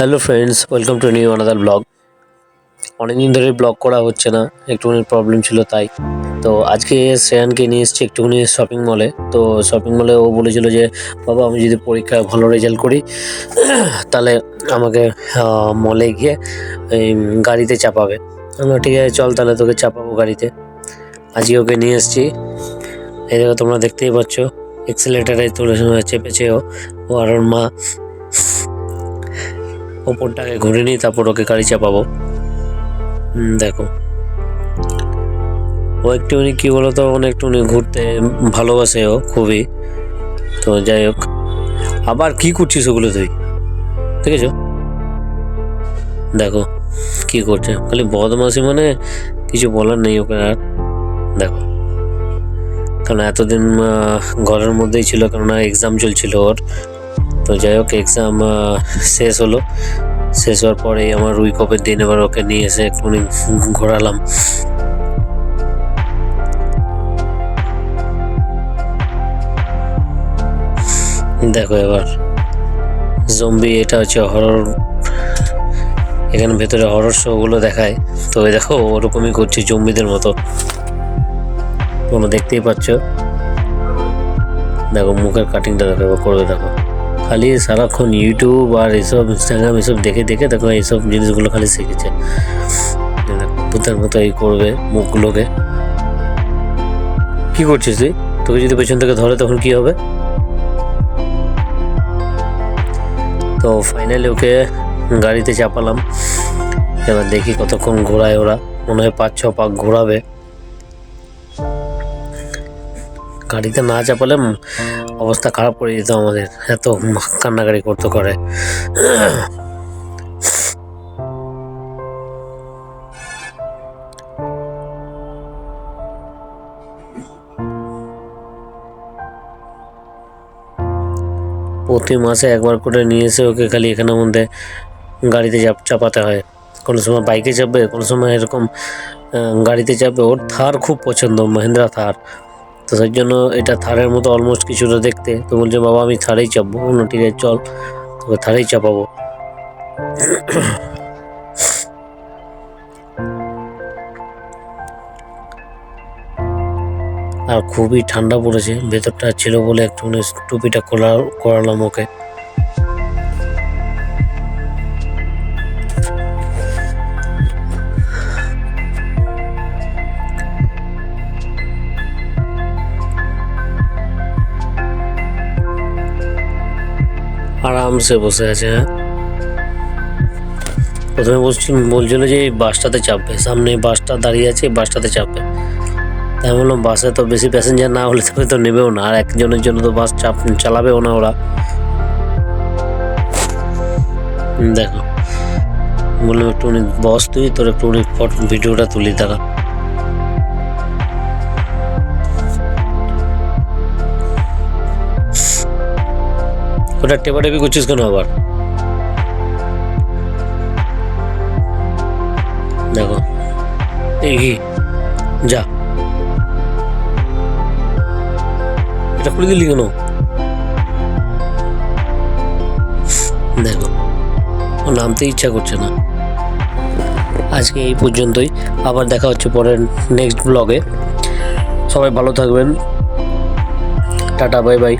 Hello friends welcome to new another blog অনেকদিন ধরে blog করা হচ্ছে না, একটুখানি প্রবলেম ছিল তাই। তো আজকে শ্রেয়ানকে নিয়ে এসেছি একটুখানি শপিং মলে তো শপিং মলে ও বলেছিল যে, বাবা, আমি যদি পরীক্ষায় ভালো রেজাল্ট করি, তাহলে আমাকে মলে গিয়ে গাড়িতে চাপাবে। আমরা ঠিক আছে, চল তাহলে তোকে চাপাবো গাড়িতে। আজকে ওকে নিয়ে এসেছি। এই দেখো, তোমরা দেখতেই পাচ্ছ এক্সেলেটারে তুলে চেপেছে ও আর ওর মা। ওপরটাকে ঘুরে নিই, তারপর ওকে গাড়ি চাপাবো। দেখো। ও একটুখানি কি বলতো মানে একটুখানি ঘুরতে ভালোবাসে ও খুবই। তো যাই হোক। আবার কি করছিস ওগুলো তুই? দেখেছ? দেখো, কি করছে। খালি বদমাসি মানে কিছু বলার নেই ওকে আর। দেখো। কারণ এতদিন ঘরের মধ্যেই ছিল, কেননা এক্সাম চলছিল ওর। তো যাই হোক এক্সাম শেষ হলো। শেষ হওয়ার পরে আমার উইক অফের দিন এবার ওকে নিয়ে এসে একটুখানি ঘোরালাম। দেখো এবার জম্বি এটা হচ্ছে হরর এখানে ভেতরে হরর শোগুলো দেখায়। তো দেখো, ওরকমই করছে জম্বিদের মতো। তোমরা দেখতেই পাচ্ছ। দেখো, মুখের কাটিংটা দেখো করবে দেখো। খালি সারাক্ষণ ইউটিউব আর এসব ইনস্টাগ্রাম এসব দেখে দেখে দেখো এইসব জিনিসগুলো খালি শিখেছে। ভূতের মতো এই করবে মুখগুলোকে। কি করছিস তুই? তোকে যদি পেছন থেকে ধরে তখন কি হবে? তো ফাইনালি ওকে গাড়িতে চাপালাম। এবার দেখি কতক্ষণ ঘোরায় ওরা। মনে হয় পাঁচ ছ পাক ঘোরাবে। গাড়িতে না চাপালে অবস্থা খারাপ করে দিত আমাদের। এত কান্নাকাড়ি করতে করে প্রতি মাসে একবার করে নিয়ে এসে ওকে খালি এখানের মধ্যে গাড়িতে চাপ- চাপাতে হয়। কোনো সময় বাইকে চাপবে, কোনো সময় এরকম গাড়িতে চাপবে। ওর থার খুব পছন্দ, মহেন্দ্রা থার। তো সেই জন্য এটা থারের মতো অলমোস্ট কিছুটা দেখতে। তো বলছে, বাবা, আমি থারেই চাপবো। অন্য আছে চল, তোকে থারেই চাপাবো। আর খুবই ঠান্ডা পড়েছে। ভেতরটা ছিল বলে একটুখানি টুপিটা খোলা করালাম ওকে। আরামসে বসে আছে হ্যাঁ। প্রথমে বলছিল বলছিল যে এই বাসটাতে চাপবে। সামনে বাসটা দাঁড়িয়ে আছে বাসটাতে চাপবে। তাই বললাম, বাসে তো বেশি প্যাসেঞ্জার না হলে তবে তো নেবেও না। আর একজনের জন্য তো বাস চাপ চালাবেও না ওরা। দেখো। বললাম একটু বস তুই, তোর একটু ফটো ভিডিওটা তুলি, দাঁড়া। ওটা টেপাটেপি করছিস কেন আবার? দেখো, এই যা। এটা খুলে দিলি কেন? দেখো ও নামতে ইচ্ছা করছে না। আজকে এই পর্যন্তই। আবার দেখা হচ্ছে পরের নেক্সট ব্লগে সবাই ভালো থাকবেন। Tata, bye bye.